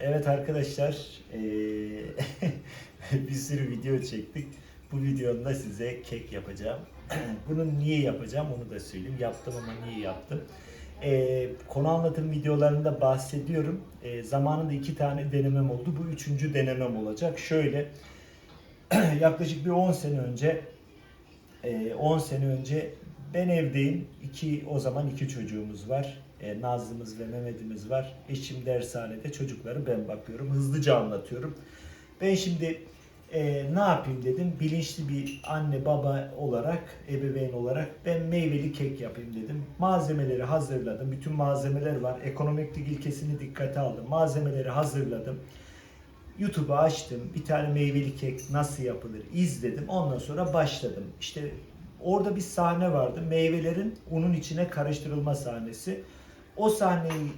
Evet arkadaşlar, bir sürü video çektik. Bu videomda size kek yapacağım. Bunu niye yapacağım onu da söyleyeyim. Yaptım ama niye yaptım? Konu anlatım videolarında bahsediyorum. Zamanında iki tane denemem oldu. Bu üçüncü denemem olacak. Şöyle, yaklaşık bir 10 sene önce, eee, 10 sene önce ben evdeyim. İki, o zaman iki çocuğumuz var. E, Nazlı'mız ve Mehmet'imiz var. Eşim dershanede, çocukları ben bakıyorum. Hızlıca anlatıyorum. Ben şimdi e, ne yapayım dedim. Bilinçli bir anne baba olarak, ebeveyn olarak ben meyveli kek yapayım dedim. Malzemeleri hazırladım. Bütün malzemeler var. Ekonomiklik ilkesini dikkate aldım. Malzemeleri hazırladım. YouTube'u açtım. Bir tane meyveli kek nasıl yapılır izledim. Ondan sonra başladım. İşte orada bir sahne vardı. Meyvelerin unun içine karıştırılma sahnesi. O sahneyi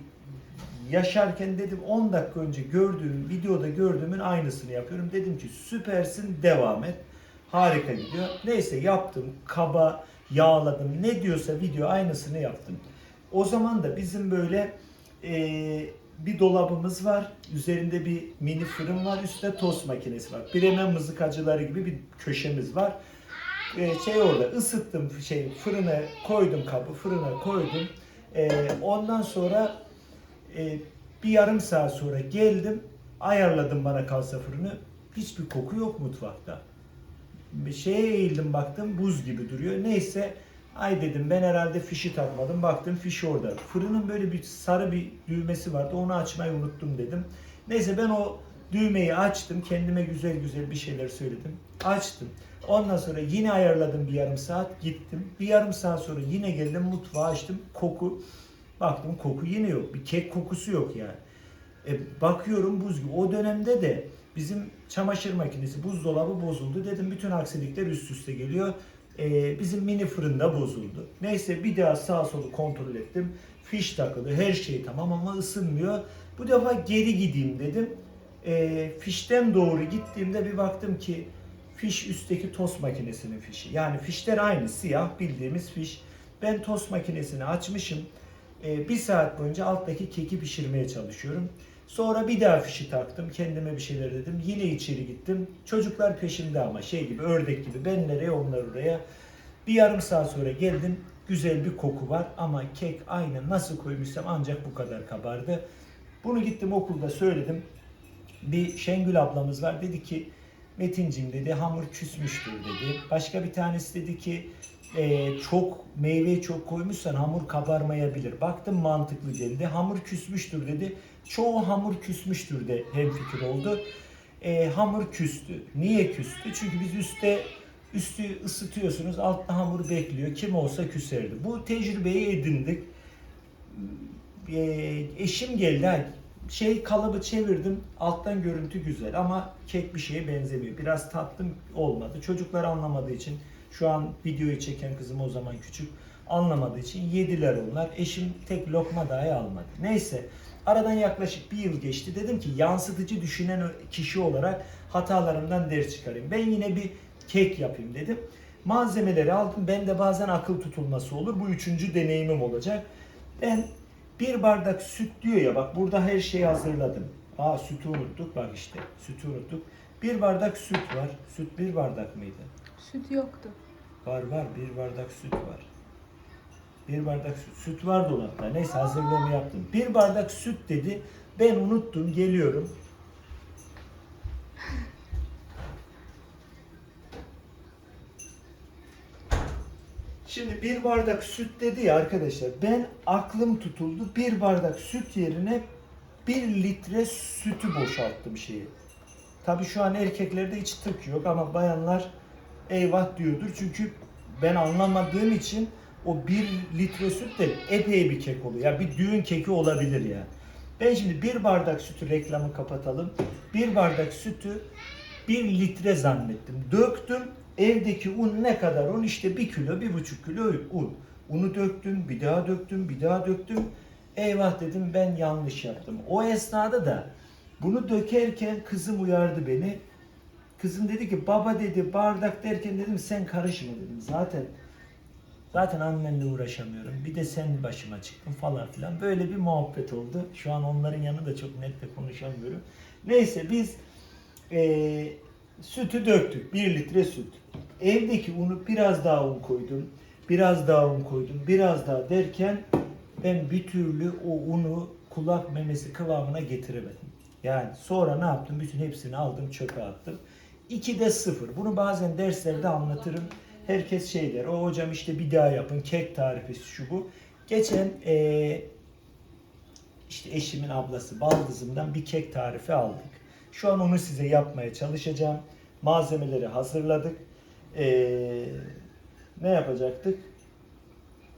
yaşarken dedim 10 dakika önce gördüğüm videoda gördüğümün aynısını yapıyorum. Dedim ki süpersin devam et. Harika gidiyor. Neyse yaptım. Kaba yağladım. Ne diyorsa video aynısını yaptım. O zaman da bizim böyle eee, bir dolabımız var. Üzerinde bir mini fırın var. Üstte tost makinesi var. Bremen mızıkacıları gibi bir köşemiz var. Ee, şey orada ısıttım şey fırına koydum kabı fırına koydum. Ee, ondan sonra e, bir yarım saat sonra geldim ayarladım bana kalsa fırını. Hiçbir koku yok mutfakta. Bir şeye eğildim baktım buz gibi duruyor. Neyse ay dedim ben herhalde fişi takmadım. Baktım fiş orada. Fırının böyle bir sarı bir düğmesi vardı. Onu açmayı unuttum dedim. Neyse ben o düğmeyi açtım. Kendime güzel güzel bir şeyler söyledim. Açtım. Ondan sonra yine ayarladım bir yarım saat. Gittim. Bir yarım saat sonra yine geldim mutfağı açtım. Koku. Baktım koku yine yok. Bir kek kokusu yok yani. E, bakıyorum buz gibi. O dönemde de bizim çamaşır makinesi, buzdolabı bozuldu. Dedim bütün aksilikler üst üste geliyor. E, bizim mini fırında bozuldu. Neyse bir daha sağ solu kontrol ettim. Fiş takılı, her şey tamam ama ısınmıyor. Bu defa geri gideyim dedim. E, fişten doğru gittiğimde bir baktım ki fiş üstteki tost makinesinin fişi. Yani fişler aynı siyah bildiğimiz fiş. Ben tost makinesini açmışım. Ee, bir saat boyunca alttaki keki pişirmeye çalışıyorum. Sonra bir daha fişi taktım. Kendime bir şeyler dedim. Yine içeri gittim. Çocuklar peşimde ama şey gibi ördek gibi. Ben nereye onlar oraya. Bir yarım saat sonra geldim. Güzel bir koku var ama kek aynı nasıl koymuşsam ancak bu kadar kabardı. Bunu gittim okulda söyledim. Bir Şengül ablamız var dedi ki Metincim dedi hamur küsmüştür dedi. Başka bir tanesi dedi ki "E, çok meyveyi çok koymuşsan hamur kabarmayabilir. Baktım mantıklı geldi. Hamur küsmüştür dedi. Çoğu hamur küsmüştür de hemfikir oldu. E, hamur küstü. Niye küstü? Çünkü biz üstte üstü ısıtıyorsunuz. Altta hamur bekliyor. Kim olsa küserdi. Bu tecrübeyi edindik. E, eşim geldi. Şey kalıbı çevirdim. Alttan görüntü güzel ama kek bir şeye benzemiyor. Biraz tattım olmadı. Çocuklar anlamadığı için şu an videoyu çeken kızım o zaman küçük anlamadığı için yediler onlar. Eşim tek lokma dahi almadı. Neyse aradan yaklaşık bir yıl geçti. Dedim ki yansıtıcı düşünen kişi olarak hatalarımdan ders çıkarayım. Ben yine bir kek yapayım dedim. Malzemeleri aldım. Ben de bazen akıl tutulması olur. Bu üçüncü deneyimim olacak. Ben bir bardak süt diyor ya bak burada her şeyi hazırladım. Aa sütü unuttuk bak işte sütü unuttuk. Bir bardak süt var. Süt bir bardak mıydı? Süt yoktu. Var var bir bardak süt var. Bir bardak süt, süt var dolapta. Neyse hazırlığımı yaptım. Bir bardak süt dedi. Ben unuttum geliyorum. Şimdi bir bardak süt dedi ya arkadaşlar. Ben aklım tutuldu. Bir bardak süt yerine bir litre sütü boşalttım şeyi. Tabii şu an erkeklerde hiç tık yok ama bayanlar eyvah diyordur. Çünkü ben anlamadığım için o bir litre süt de epey bir kek oluyor. Ya bir düğün keki olabilir ya. Ben şimdi bir bardak sütü reklamı kapatalım. Bir bardak sütü bir litre zannettim. Döktüm. Evdeki un ne kadar un? İşte bir kilo, bir buçuk kilo un. Unu döktüm, bir daha döktüm, bir daha döktüm. Eyvah dedim ben yanlış yaptım. O esnada da bunu dökerken kızım uyardı beni. Kızım dedi ki baba dedi bardak derken dedim sen karışma dedim. Zaten Zaten annenle uğraşamıyorum. Bir de sen başıma çıktın falan filan. Böyle bir muhabbet oldu. Şu an onların yanında çok net de konuşamıyorum. Neyse biz eee, sütü döktük. 1 litre süt. Evdeki unu biraz daha un koydum. Biraz daha un koydum. Biraz daha derken ben bir türlü o unu kulak memesi kıvamına getiremedim. Yani sonra ne yaptım? Bütün hepsini aldım çöpe attım. 2'de 0. Bunu bazen derslerde anlatırım. Herkes şey der. O hocam işte bir daha yapın. Kek tarifi şu bu. Geçen eee, işte eşimin ablası baldızımdan bir kek tarifi aldık. Şu an onu size yapmaya çalışacağım. Malzemeleri hazırladık. Eee, ne yapacaktık?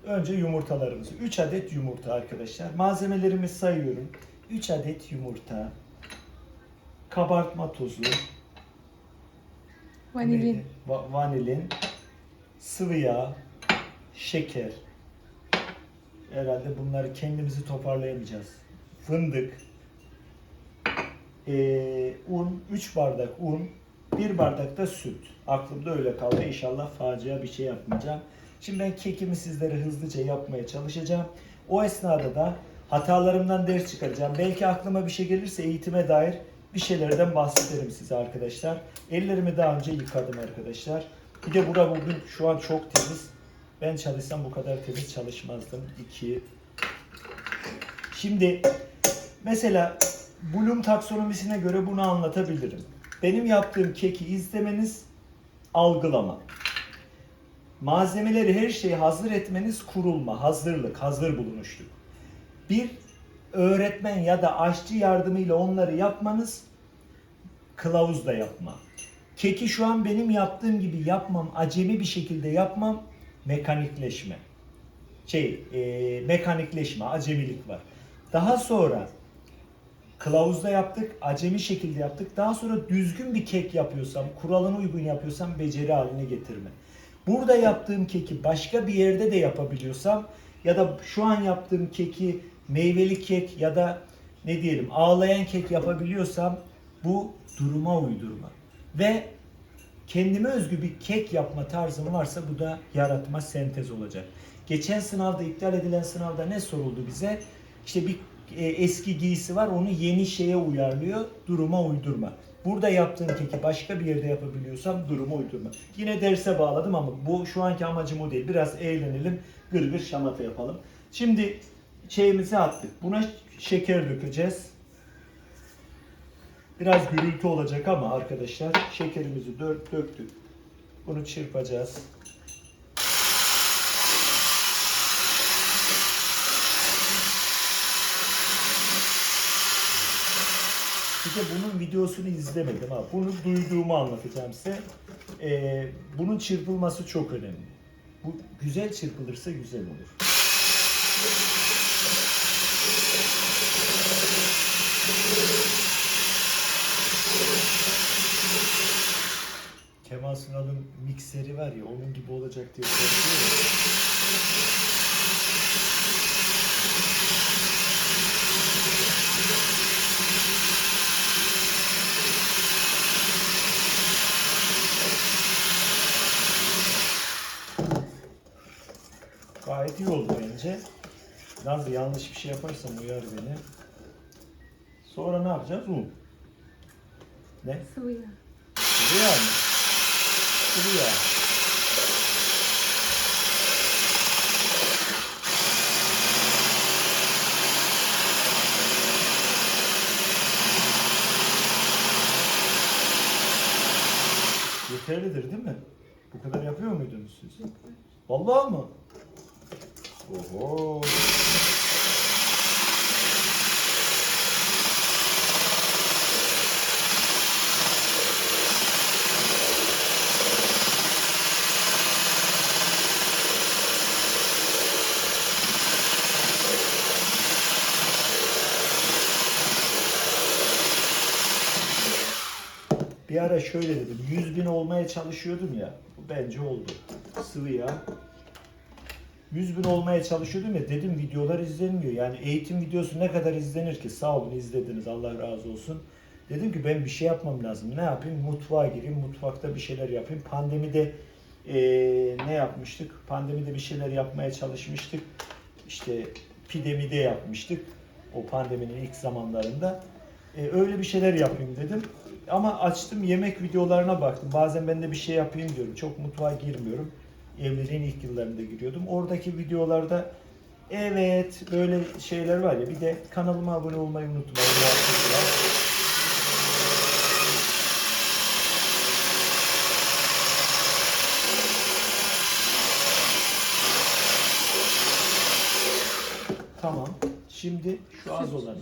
Önce yumurtalarımızı. 3 adet yumurta arkadaşlar. Malzemelerimi sayıyorum. 3 adet yumurta. Kabartma tozu. Vanilin. Va- vanilin. Sıvı yağ. Şeker. Herhalde bunları kendimizi toparlayamayacağız. Fındık. Ee, un. 3 bardak un. 1 bardak da süt. Aklımda öyle kaldı. İnşallah facia bir şey yapmayacağım. Şimdi ben kekimi sizlere hızlıca yapmaya çalışacağım. O esnada da hatalarımdan ders çıkaracağım. Belki aklıma bir şey gelirse eğitime dair bir şeylerden bahsederim size arkadaşlar. Ellerimi daha önce yıkadım arkadaşlar. Bir de bura bugün şu an çok temiz. Ben çalışsam bu kadar temiz çalışmazdım. 2 Şimdi mesela Bloom taksonomisine göre bunu anlatabilirim. Benim yaptığım keki izlemeniz algılama. Malzemeleri her şeyi hazır etmeniz kurulma, hazırlık, hazır bulunuşluk. Bir öğretmen ya da aşçı yardımıyla onları yapmanız kılavuzla yapma. Keki şu an benim yaptığım gibi yapmam, acemi bir şekilde yapmam, mekanikleşme. Şey, e, mekanikleşme, acemilik var. Daha sonra kılavuzda yaptık, acemi şekilde yaptık. Daha sonra düzgün bir kek yapıyorsam, kuralına uygun yapıyorsam beceri haline getirme. Burada yaptığım keki başka bir yerde de yapabiliyorsam ya da şu an yaptığım keki meyveli kek ya da ne diyelim ağlayan kek yapabiliyorsam bu duruma uydurma. Ve kendime özgü bir kek yapma tarzım varsa bu da yaratma sentez olacak. Geçen sınavda iptal edilen sınavda ne soruldu bize? İşte bir e, eski giysi var onu yeni şeye uyarlıyor. Duruma uydurma. Burada yaptığım keki başka bir yerde yapabiliyorsam duruma uydurma. Yine derse bağladım ama bu şu anki amacım o değil. Biraz eğlenelim, gır gır şamata yapalım. Şimdi şeyimizi attık. Buna şeker dökeceğiz. Biraz gürültü olacak ama arkadaşlar şekerimizi dök, döktük. Bunu çırpacağız. De bunun videosunu izlemedim ha. Bunu duyduğumu anlatacağım size. Ee, bunun çırpılması çok önemli. Bu güzel çırpılırsa güzel olur. Kemal Sunal'ın mikseri var ya onun gibi olacak diye korkuyorum. Gayet iyi oldu bence. Nazlı yanlış bir şey yaparsam uyar beni. Sonra ne yapacağız? Un. Ne? Sıvı yağ. Sıvı yağ mı? Sıvı yağ. Yeterlidir değil mi? Bu kadar yapıyor muydunuz siz? Vallahi mı? Oho. Bir ara şöyle dedim. 100 bin olmaya çalışıyordum ya. Bence oldu. Sıvı yağ. 100 bin olmaya çalışıyordum ya dedim videolar izlenmiyor. Yani eğitim videosu ne kadar izlenir ki? Sağ olun izlediniz Allah razı olsun. Dedim ki ben bir şey yapmam lazım. Ne yapayım? Mutfağa gireyim. Mutfakta bir şeyler yapayım. Pandemide Ee, ne yapmıştık? Pandemide bir şeyler yapmaya çalışmıştık. İşte pide mide yapmıştık. O pandeminin ilk zamanlarında. Ee, öyle bir şeyler yapayım dedim. Ama açtım yemek videolarına baktım. Bazen ben de bir şey yapayım diyorum. Çok mutfağa girmiyorum. Evliliğin ilk yıllarında giriyordum. Oradaki videolarda evet böyle şeyler var ya. Bir de kanalıma abone olmayı unutmayın. Tamam. Şimdi şu az olanı.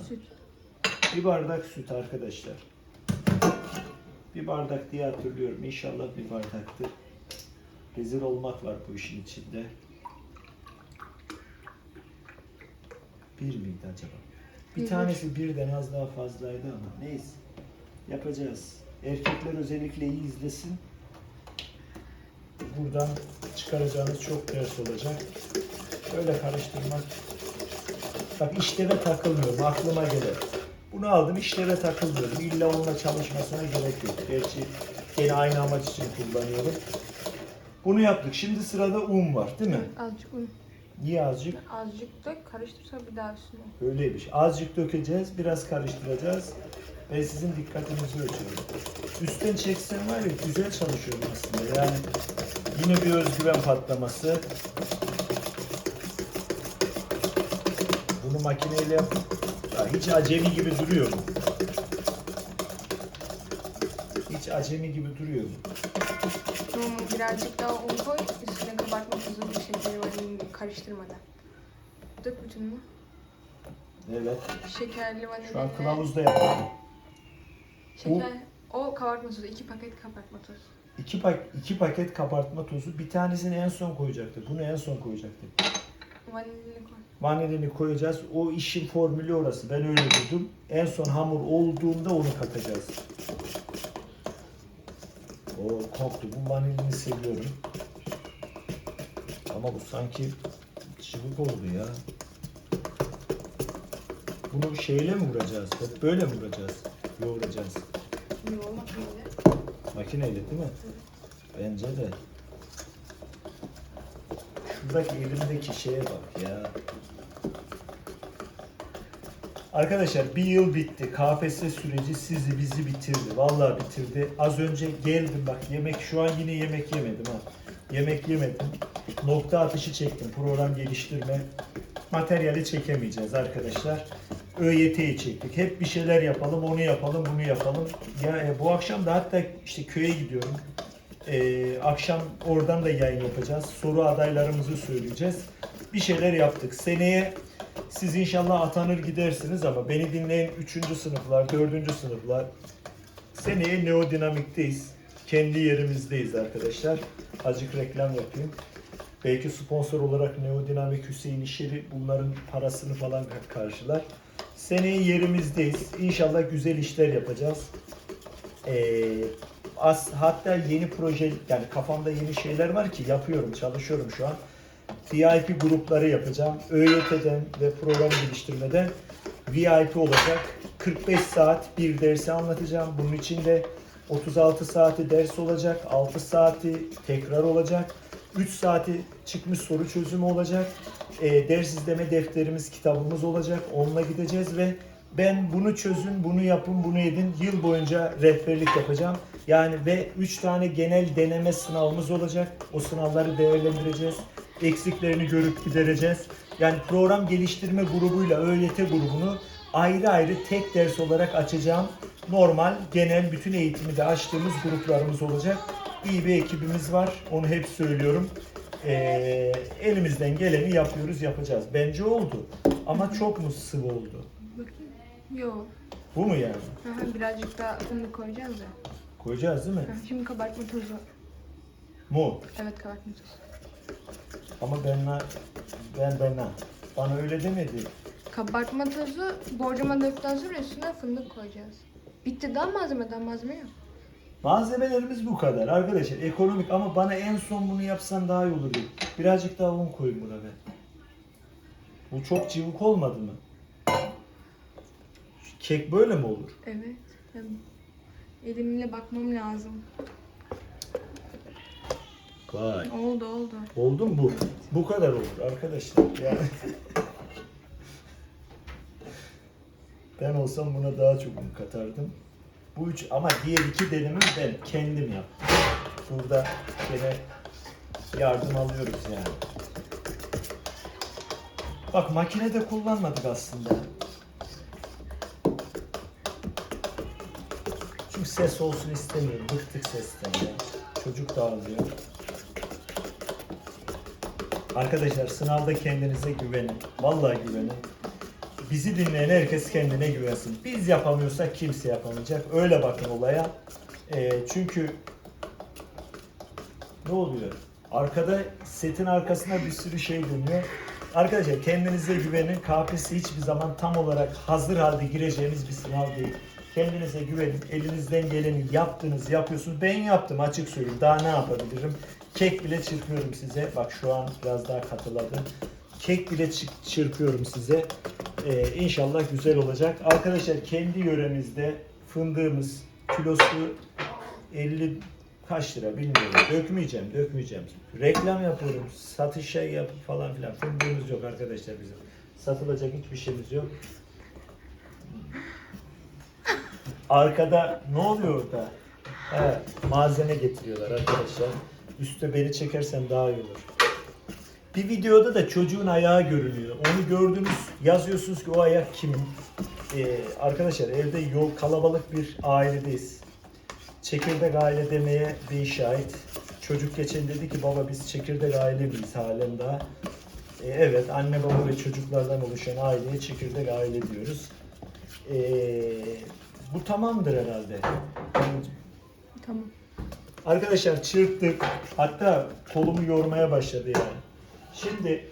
Bir bardak süt arkadaşlar. Bir bardak diye hatırlıyorum. İnşallah bir bardaktır. Rezil olmak var bu işin içinde. Bir miydi acaba? Bir Bir. tanesi birden az daha fazlaydı ama neyse. Yapacağız. Erkekler özellikle iyi izlesin. Buradan çıkaracağınız çok ders olacak. Öyle karıştırmak Bak işleve takılmıyorum. Aklıma gelir. Bunu aldım işleve takılmıyorum. İlla onunla çalışmasına gerek yok. Gerçi gene aynı amaç için kullanıyorum. Bunu yaptık. Şimdi sırada un var değil mi? Azıcık un. Niye azıcık? Azıcık da karıştırsa bir daha üstüne. Öyleymiş. Azıcık dökeceğiz. Biraz karıştıracağız. Ben sizin dikkatinizi ölçüyorum. Üstten çeksen var ya güzel çalışıyorum aslında. Yani yine bir özgüven patlaması. Bunu makineyle yap. Ya hiç acemi gibi duruyor. Hiç acemi gibi duruyor. Tamam birazcık daha un koy. Üstüne kabartma tuzu bir şekeri vanilini karıştırmadan. Dök bütününü. Evet. Şekerli vanilya. Şu an kılavuzda yapıyorum. Şeker. O kabartma tuzu. iki paket kabartma tozu. İki, pak iki paket kabartma tozu. Bir tanesini en son koyacaktık. Bunu en son koyacaktık. Vanilini koy. Vanilini koyacağız. O işin formülü orası. Ben öyle dedim. En son hamur olduğunda onu katacağız. O koktu. Bu vanilini seviyorum. Ama bu sanki çubuk oldu ya. Bunu şeyle mi vuracağız? Hep böyle mi vuracağız? Yoğuracağız. Yoğurma peyniri. Makineyle değil mi? Bence de. Şuradaki elimdeki şeye bak ya. Arkadaşlar bir yıl bitti. KPSS süreci sizi bizi bitirdi. Vallahi bitirdi. Az önce geldim bak yemek şu an yine yemek yemedim ha. Yemek yemedim. Nokta atışı çektim. Program geliştirme. Materyali çekemeyeceğiz arkadaşlar. ÖYT'yi çektik. Hep bir şeyler yapalım, onu yapalım, bunu yapalım. Ya e, bu akşam da hatta işte köye gidiyorum. Ee, akşam oradan da yayın yapacağız. Soru adaylarımızı söyleyeceğiz. Bir şeyler yaptık. Seneye siz inşallah atanır gidersiniz ama beni dinleyen 3. sınıflar, 4. sınıflar seneye neodinamikteyiz. Kendi yerimizdeyiz arkadaşlar. Azıcık reklam yapayım. Belki sponsor olarak Neodinamik Hüseyin İşeri bunların parasını falan karşılar. Seneye yerimizdeyiz. İnşallah güzel işler yapacağız. Ee, as, hatta yeni proje yani kafamda yeni şeyler var ki yapıyorum, çalışıyorum şu an. VIP grupları yapacağım. ÖYT'den ve program geliştirmeden VIP olacak. 45 saat bir dersi anlatacağım. Bunun içinde 36 saati ders olacak, 6 saati tekrar olacak, 3 saati çıkmış soru çözümü olacak, e, ders izleme defterimiz, kitabımız olacak. Onunla gideceğiz ve ben bunu çözün, bunu yapın, bunu edin. Yıl boyunca rehberlik yapacağım. Yani ve 3 tane genel deneme sınavımız olacak. O sınavları değerlendireceğiz. Eksiklerini görüp gidereceğiz. Yani program geliştirme grubuyla ÖYT grubunu ayrı ayrı tek ders olarak açacağım. Normal, genel bütün eğitimi de açtığımız gruplarımız olacak. İyi bir ekibimiz var. Onu hep söylüyorum. Ee, elimizden geleni yapıyoruz, yapacağız. Bence oldu. Ama çok mu sıvı oldu? Bakayım. Yok. Bu mu yani? Aha, birazcık daha un koyacağız ya. Koyacağız değil mi? Aha, Şimdi kabartma tozu. Mu. Evet kabartma tozu. Ama ben ben ben bana öyle demedi. Kabartma tozu borcama döktükten sonra üstüne fındık koyacağız. Bitti daha malzeme daha malzeme yok. Malzemelerimiz bu kadar arkadaşlar. Ekonomik ama bana en son bunu yapsan daha iyi olur. Birazcık daha un koyun buna be. Bu çok cıvık olmadı mı? Kek böyle mi olur? Evet. Ben elimle bakmam lazım. Vay. Oldu oldu. Oldu mu bu? Bu kadar olur arkadaşlar. Yani ben olsam buna daha çok un katardım. Bu üç ama diğer iki denimi ben kendim yaptım. Burada gene yardım alıyoruz yani. Bak makinede kullanmadık aslında. Çünkü ses olsun istemiyorum. Bıktık sesten ya. Çocuk da ağlıyor. Arkadaşlar sınavda kendinize güvenin. Vallahi güvenin. Bizi dinleyen herkes kendine güvensin. Biz yapamıyorsak kimse yapamayacak. Öyle bakın olaya. Ee, çünkü ne oluyor? Arkada setin arkasında bir sürü şey dönüyor. Arkadaşlar kendinize güvenin. KPSS hiçbir zaman tam olarak hazır halde gireceğiniz bir sınav değil. Kendinize güvenin. Elinizden geleni yaptınız, yapıyorsunuz. Ben yaptım açık söyleyeyim. Daha ne yapabilirim? Kek bile çırpıyorum size. Bak şu an biraz daha katıladı. Kek bile çı- çırpıyorum size. Ee, inşallah güzel olacak. Arkadaşlar kendi yöremizde fındığımız kilosu 50 kaç lira bilmiyorum. Dökmeyeceğim, dökmeyeceğim. Reklam yapıyorum, satış şey yap falan filan. Fındığımız yok arkadaşlar bizim. Satılacak hiçbir şeyimiz yok. Arkada ne oluyor orada? He, malzeme getiriyorlar arkadaşlar. Üste beni çekersen daha iyi olur. Bir videoda da çocuğun ayağı görünüyor. Onu gördünüz, yazıyorsunuz ki o ayak kimin? Ee, arkadaşlar evde yol kalabalık bir ailedeyiz. Çekirdek aile demeye bir şahit. Çocuk geçen dedi ki baba biz çekirdek aile miyiz halen daha. Ee, evet anne baba ve çocuklardan oluşan aileye çekirdek aile diyoruz. Ee, bu tamamdır herhalde. Tamam. Arkadaşlar çırptık. Hatta kolumu yormaya başladı yani. Şimdi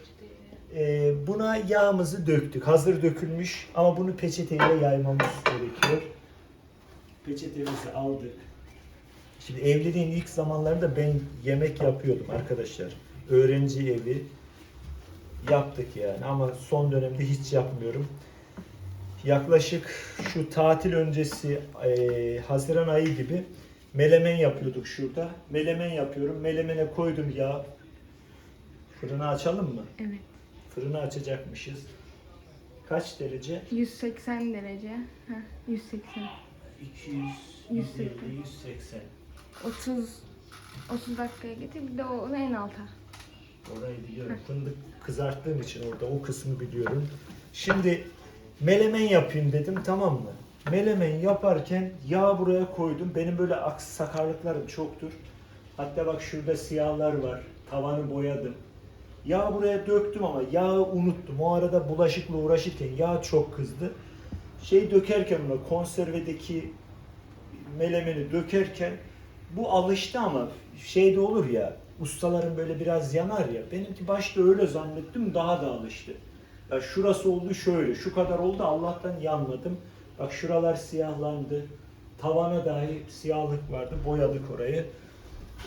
e, buna yağımızı döktük. Hazır dökülmüş ama bunu peçeteyle yaymamız gerekiyor. Peçetemizi aldık. Şimdi evliliğin ilk zamanlarında ben yemek yapıyordum arkadaşlar. Öğrenci evi yaptık yani ama son dönemde hiç yapmıyorum. Yaklaşık şu tatil öncesi e, Haziran ayı gibi melemen yapıyorduk şurada. Melemen yapıyorum. Melemene koydum yağ. Fırını açalım mı? Evet. Fırını açacakmışız. Kaç derece? 180 derece. Heh, 180. 200, 150, 180. 30 30 dakikaya getir. Bir de o en alta. Orayı biliyorum. Fındık kızarttığım için orada o kısmı biliyorum. Şimdi melemen yapayım dedim tamam mı? Melemen yaparken yağ buraya koydum. Benim böyle aks sakarlıklarım çoktur. Hatta bak şurada siyahlar var. Tavanı boyadım. Yağ buraya döktüm ama yağı unuttum. O arada bulaşıkla uğraşırken yağ çok kızdı. Şey dökerken buna konservedeki melemeni dökerken bu alıştı ama şey de olur ya ustaların böyle biraz yanar ya benimki başta öyle zannettim daha da alıştı. Ya şurası oldu şöyle şu kadar oldu Allah'tan yanmadım. Bak şuralar siyahlandı. Tavana dahi siyahlık vardı boyadık orayı.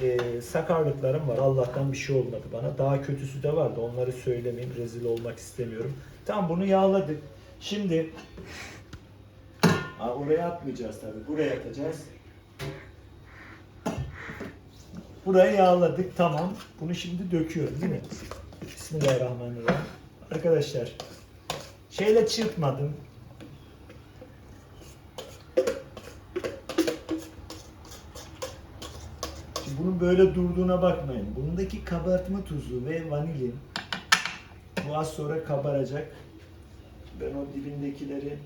Ee, sakarlıklarım var Allah'tan bir şey olmadı bana. Daha kötüsü de vardı onları söylemeyeyim rezil olmak istemiyorum. Tamam bunu yağladık. Şimdi Ha, oraya atmayacağız tabii. Buraya atacağız. Burayı yağladık. Tamam. Bunu şimdi döküyorum değil mi? Bismillahirrahmanirrahim. Arkadaşlar şeyle çırpmadım. Böyle durduğuna bakmayın. Bundaki kabartma tuzu ve vanilin bu az sonra kabaracak. Ben o dibindekileri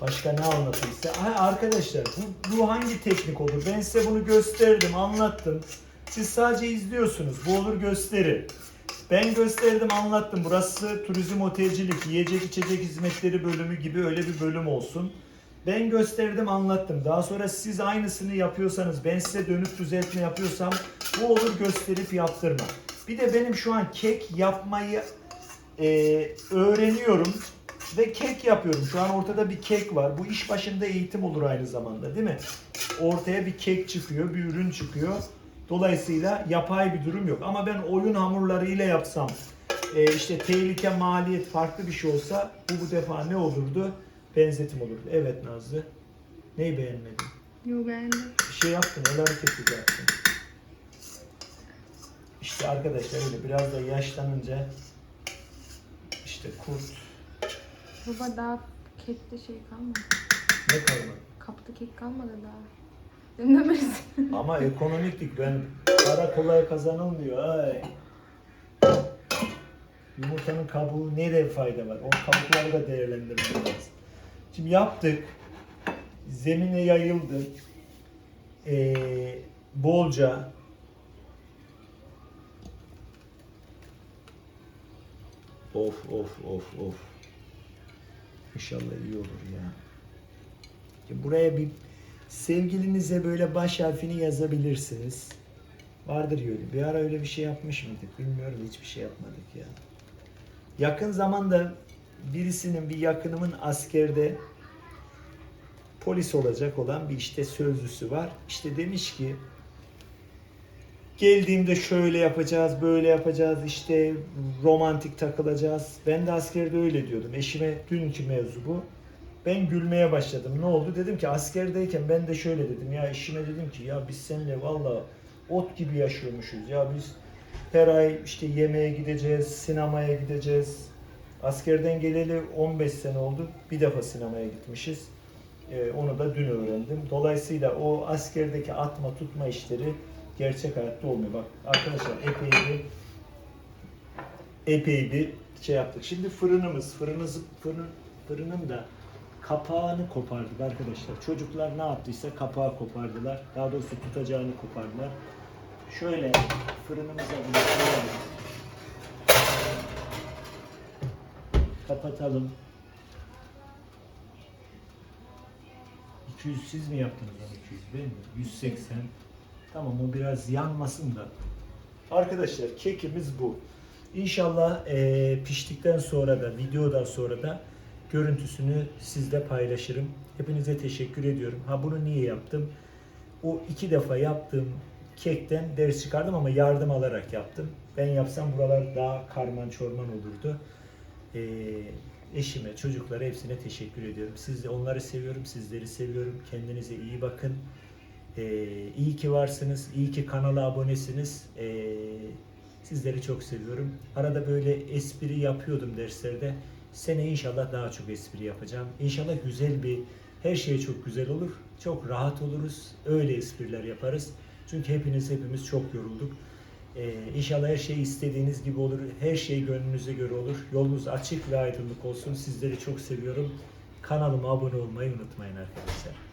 Başka ne anlatayım size? Ha, arkadaşlar bu, bu hangi teknik olur? Ben size bunu gösterdim, anlattım. Siz sadece izliyorsunuz. Bu olur gösteri. Ben gösterdim, anlattım. Burası turizm otelcilik, yiyecek içecek hizmetleri bölümü gibi öyle bir bölüm olsun. Ben gösterdim, anlattım. Daha sonra siz aynısını yapıyorsanız, ben size dönüp düzeltme yapıyorsam bu olur gösterip yaptırma. Bir de benim şu an kek yapmayı e, öğreniyorum ve kek yapıyorum. Şu an ortada bir kek var. Bu iş başında eğitim olur aynı zamanda değil mi? Ortaya bir kek çıkıyor, bir ürün çıkıyor. Dolayısıyla yapay bir durum yok. Ama ben oyun hamurlarıyla yapsam, e, işte tehlike, maliyet farklı bir şey olsa bu bu defa ne olurdu? Benzetim olurdu. Evet Nazlı. Neyi beğenmedin? Yo beğendim. Bir şey yaptın, el hareketi yaptın. İşte arkadaşlar öyle biraz da yaşlanınca işte kurt Baba daha kekte şey kalmadı. ne kalmadı. Kapta kek kalmadı daha. Sen demelisin. Ama ekonomiklik ben para kolay kazanılmıyor. Ay. Yumurtanın kabuğu nereye fayda var? O kabukları da değerlendirmemiz lazım. Şimdi yaptık. Zemine yayıldı. Ee, bolca Of of of of. İnşallah iyi olur ya. Şimdi buraya bir sevgilinize böyle baş harfini yazabilirsiniz. Vardır öyle. Bir ara öyle bir şey yapmış mıydık? Bilmiyorum. Hiçbir şey yapmadık ya. Yakın zamanda birisinin bir yakınımın askerde polis olacak olan bir işte sözlüsü var. İşte demiş ki geldiğimde şöyle yapacağız, böyle yapacağız, işte romantik takılacağız. Ben de askerde öyle diyordum. Eşime dünkü mevzu bu. Ben gülmeye başladım. Ne oldu? Dedim ki askerdeyken ben de şöyle dedim. Ya eşime dedim ki ya biz seninle valla ot gibi yaşıyormuşuz. Ya biz her ay işte yemeğe gideceğiz, sinemaya gideceğiz. Askerden geleli 15 sene oldu. Bir defa sinemaya gitmişiz. Ee, onu da dün öğrendim. Dolayısıyla o askerdeki atma tutma işleri gerçek hayatta olmuyor. Bak arkadaşlar epey bir epey bir şey yaptık. Şimdi fırınımız, fırınımız, fırın, fırının da kapağını kopardık arkadaşlar. Çocuklar ne yaptıysa kapağı kopardılar. Daha doğrusu tutacağını kopardılar. Şöyle fırınımıza bunu koyalım. Kapatalım. 200 siz mi yaptınız onu 200 ben mi? 180. Tamam o biraz yanmasın da. Arkadaşlar kekimiz bu. İnşallah eee, piştikten sonra da videodan sonra da görüntüsünü sizle paylaşırım. Hepinize teşekkür ediyorum. Ha bunu niye yaptım? O iki defa yaptığım kekten ders çıkardım ama yardım alarak yaptım. Ben yapsam buralar daha karman çorman olurdu. Ee, eşime, çocuklara hepsine teşekkür ediyorum. Siz de onları seviyorum, sizleri seviyorum. Kendinize iyi bakın. Ee, iyi ki varsınız, iyi ki kanala abonesiniz. Ee, sizleri çok seviyorum. Arada böyle espri yapıyordum derslerde. Sene inşallah daha çok espri yapacağım. İnşallah güzel bir, her şey çok güzel olur. Çok rahat oluruz. Öyle espriler yaparız. Çünkü hepiniz hepimiz çok yorulduk. Ee, inşallah her şey istediğiniz gibi olur. Her şey gönlünüze göre olur. Yolunuz açık ve aydınlık olsun. Sizleri çok seviyorum. Kanalıma abone olmayı unutmayın arkadaşlar.